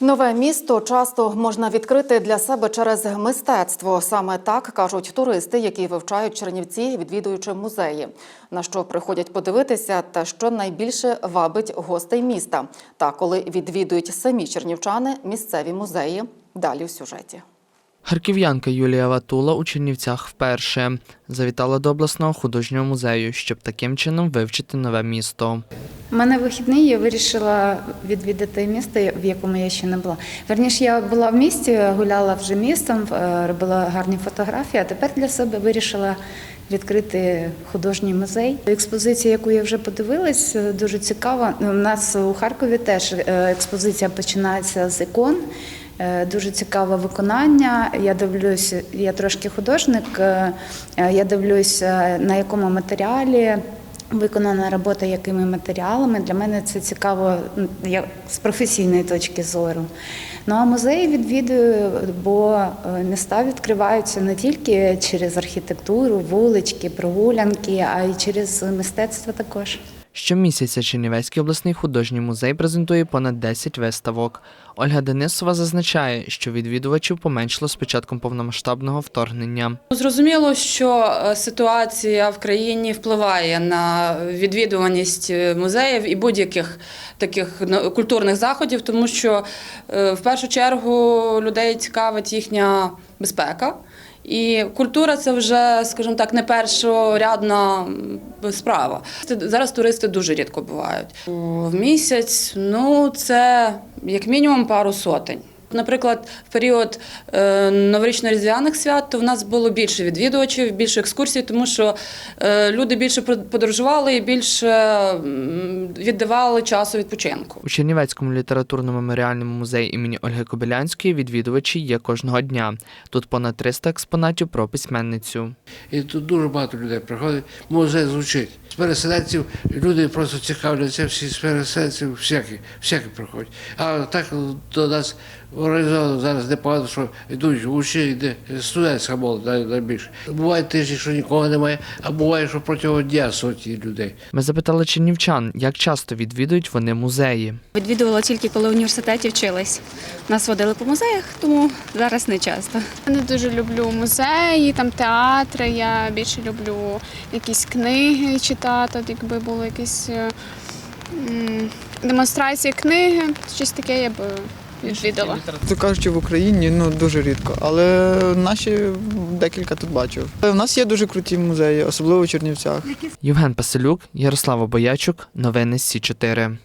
Нове місто часто можна відкрити для себе через мистецтво. Саме так кажуть туристи, які вивчають Чернівці, відвідуючи музеї. На що приходять подивитися, та що найбільше вабить гостей міста. Та коли відвідують самі чернівчани, місцеві музеї. Далі в сюжеті. Харків'янка Юлія Ватула у Чернівцях вперше завітала до обласного художнього музею, щоб таким чином вивчити нове місто. У мене вихідний, я вирішила відвідати місто, в якому я ще не була. Верніше, я була в місті, гуляла вже містом, е, робила гарні фотографії, а тепер для себе вирішила відкрити художній музей. Експозиція, яку я вже подивилась, е, дуже цікава. У нас у Харкові теж е, експозиція починається з ікон. Е, Дуже цікаве виконання. Я дивлюсь, я трошки художник. е, Я дивлюсь, е, на якому матеріалі виконана робота, якими матеріалами. Для мене це цікаво ну, я- з професійної точки зору. Ну а музеї відвідую, бо міста відкриваються не тільки через архітектуру, вулички, прогулянки, а й через мистецтво також. Щомісяця Чернівецький обласний художній музей презентує понад 10 виставок. Ольга Денисова зазначає, що відвідувачів поменшало з початком повномасштабного вторгнення. Зрозуміло, що е, ситуація в країні впливає на відвідуваність е, музеїв і будь-яких таких ну, культурних заходів, тому що е, в першу чергу людей цікавить їхня безпека. І культура це вже, скажімо так, не першорядна справа. Зараз туристи дуже рідко бувають. В місяць, ну це як мінімум пару сотень. Наприклад, в період е, новорічно-різдвяних свят то в нас було більше відвідувачів, більше екскурсій, тому що е, люди більше подорожували і більше віддавали часу відпочинку. У Чернівецькому літературно-меморіальному музеї імені Ольги Кобилянської відвідувачі є кожного дня. Тут понад 300 експонатів про письменницю. І тут дуже багато людей приходить, музей звучить. З переселенців люди просто цікавляться, всі з переселенців, всякі, всякі приходять. А так до нас організовано зараз непогано, що йдуть учні, йде студентська молодь найбільше. Буває тижні, що нікого немає, а буває, що протягом дня сотні людей. Ми запитали чернівчан, як часто відвідують вони музеї. Відвідувала тільки коли в університеті вчилась. Нас водили по музеях, тому зараз не часто. Я не дуже люблю музеї, там театри. Я більше люблю якісь книги читати, якби були якісь е, демонстрації книги, щось таке я б відвідала. То кажучи, в Україні ну дуже рідко, але наші декілька тут бачив. У нас є дуже круті музеї, особливо в Чернівцях. Євген Пасилюк, Ярослава Боячук, новини Сі 4